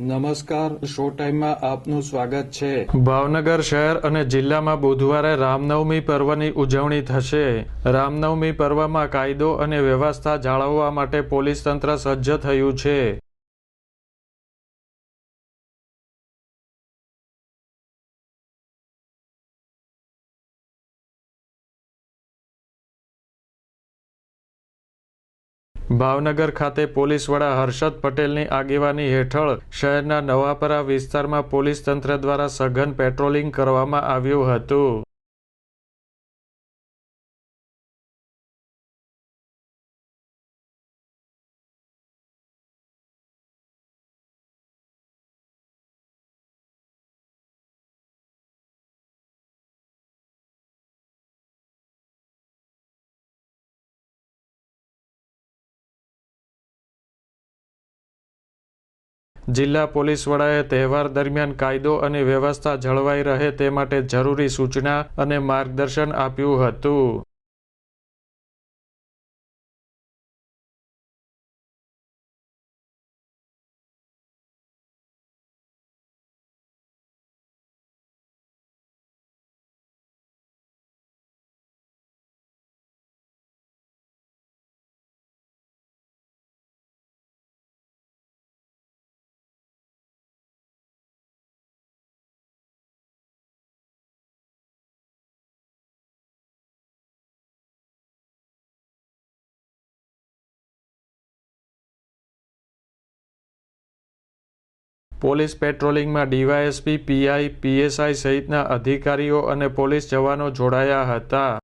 નમસ્કાર શો ટાઈમમાં આપનું સ્વાગત છે. ભાવનગર શહેર અને જિલ્લામાં બુધવારે રામનવમી પર્વની ઉજવણી થશે. રામનવમી પર્વમાં કાયદો અને વ્યવસ્થા જાળવવા માટે પોલીસ તંત્ર સજ્જ થયું છે. ભાવનગર ખાતે પોલીસ વડા હર્ષદ પટેલની આગેવાની હેઠળ શહેરના નવાપરા વિસ્તારમાં પોલીસ તંત્ર દ્વારા સઘન પેટ્રોલિંગ કરવામાં આવ્યું હતું. જિલ્લા પોલીસ વડાએ તહેવાર દરમિયાન કાયદો અને વ્યવસ્થા જળવાઈ રહે તે માટે જરૂરી સૂચના અને માર્ગદર્શન આપ્યું હતું. પોલીસ પેટ્રોલિંગમાં ડીવાયએસપી પીઆઈ પીએસઆઈ સહિતના અધિકારીઓ અને પોલીસ જવાનો જોડાયા હતા.